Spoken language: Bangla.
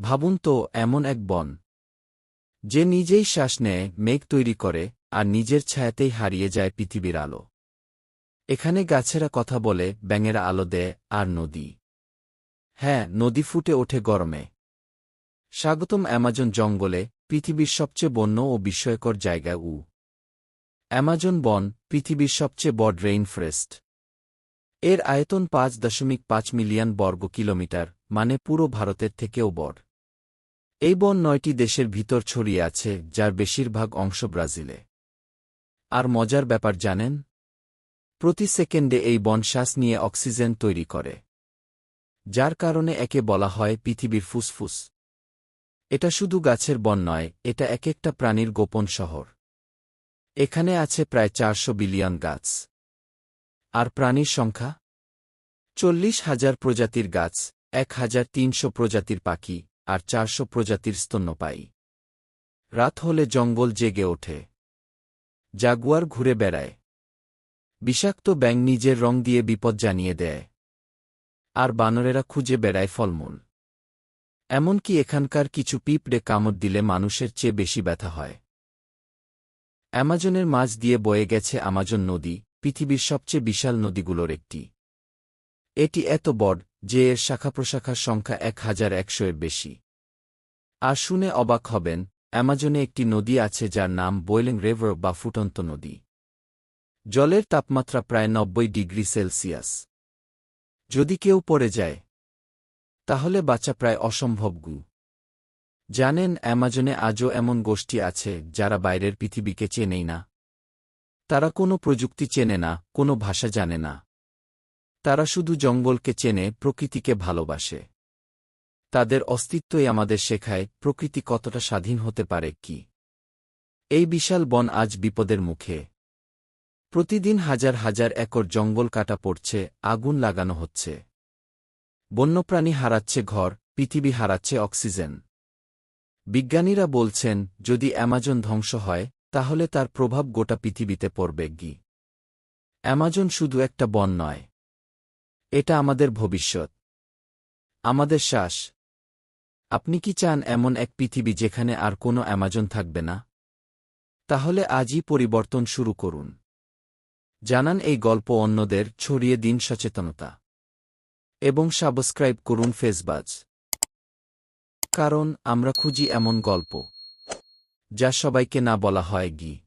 ভাবুন তো, এমন এক বন। যে নিজেই শ্বাস নেয়, মেঘ তৈরি করে, আর নিজের ছায়াতেই হারিয়ে যায় পৃথিবীর আলো। এখানে গাছেরা কথা বলে, ব্যাঙেরা আলো দেয়, আর নদী। হ্যাঁ নদী ফুটে ওঠে গরমে। স্বাগতম অ্যামাজন জঙ্গলে, পৃথিবীর সবচেয়ে বন্য ও বিস্ময়কর জায়গা উ। অ্যামাজন বন, পৃথিবীর সবচেয়ে বড় রেইন ফরেস্ট। এর আয়তন পাঁচ দশমিক পাঁচ মিলিয়ন বর্গ কিলোমিটার মানে পুরো ভারতের থেকেও বড়। এই বন নয়টি দেশের ভিতর ছড়িয়ে আছে, যার বেশিরভাগ অংশ ব্রাজিলে। আর মজার ব্যাপার জানেন? প্রতি সেকেন্ডে এই বন শ্বাস নিয়ে অক্সিজেন তৈরি করে। যার কারণে একে বলা হয় পৃথিবীর ফুসফুস। এটা শুধু গাছের বন নয়, এটা এক একটা প্রাণীর গোপন শহর। এখানে আছে প্রায় চারশো বিলিয়ন গাছ। আর প্রাণীর সংখ্যা? চল্লিশ হাজার প্রজাতির গাছ, এক হাজার তিনশো প্রজাতির পাখি আর চারশো প্রজাতির স্তন্যপায়ী। রাত হলে জঙ্গল জেগে ওঠে। জাগুয়ার ঘুরে বেড়ায়। বিষাক্ত ব্যাং নিজের রং দিয়ে বিপদ জানিয়ে দেয়। আর বানরেরা খুঁজে বেড়ায় ফলমূল। এমনকি এখানকার কিছু পিঁপড়ে কামড় দিলে মানুষের চেয়ে বেশি ব্যথা হয়। অ্যামাজনের মাঝ দিয়ে বয়ে গেছে আমাজন নদী, পৃথিবীর সবচেয়ে বিশাল নদীগুলোর একটি। এটি এত বড় যে এর শাখাপ্রশাখার সংখ্যা এক হাজার একশো এর বেশি। আর শুনে অবাক হবেন, অ্যামাজনে একটি নদী আছে যার নাম বয়েলিং রেভার বা ফুটন্ত নদী। জলের তাপমাত্রা প্রায় নব্বই ডিগ্রি সেলসিয়াস। যদি কেউ পড়ে যায়, তাহলে বাচ্চা প্রায় অসম্ভব গু। জানেন, অ্যামাজনে আজও এমন গোষ্ঠী আছে যারা বাইরের পৃথিবীকে চেনেই না। তারা কোনো প্রযুক্তি চেনে না, কোনো ভাষা জানে না। তারা শুধু জঙ্গলকে চেনে, প্রকৃতিকে ভালোবাসে। তাদের অস্তিত্বই আমাদের শেখায়, প্রকৃতি কতটা স্বাধীন হতে পারে, কি? এই বিশাল বন আজ বিপদের মুখে। প্রতিদিন হাজার হাজার একর জঙ্গল কাটা পড়ছে, আগুন লাগানো হচ্ছে। বন্যপ্রাণী হারাচ্ছে ঘর, পৃথিবী হারাচ্ছে অক্সিজেন। বিজ্ঞানীরা বলছেন, যদি অ্যামাজন ধ্বংস হয়, তাহলে তার প্রভাব গোটা পৃথিবীতে পড়বে, গি। অ্যামাজন শুধু একটা বন নয়। এটা আমাদের ভবিষ্যৎ। আমাদের শ্বাস। আপনি কি চান এমন এক পৃথিবী যেখানে আর কোনো অ্যামাজন থাকবে না? তাহলে আজই পরিবর্তন শুরু করুন। জানান এই গল্প অন্যদের ছড়িয়ে দিন সচেতনতা। এবং সাবস্ক্রাইব করুন ফেসবাজ। কারণ আমরা খুঁজি এমন গল্প, যা সবাইকে না বলা হয় গি।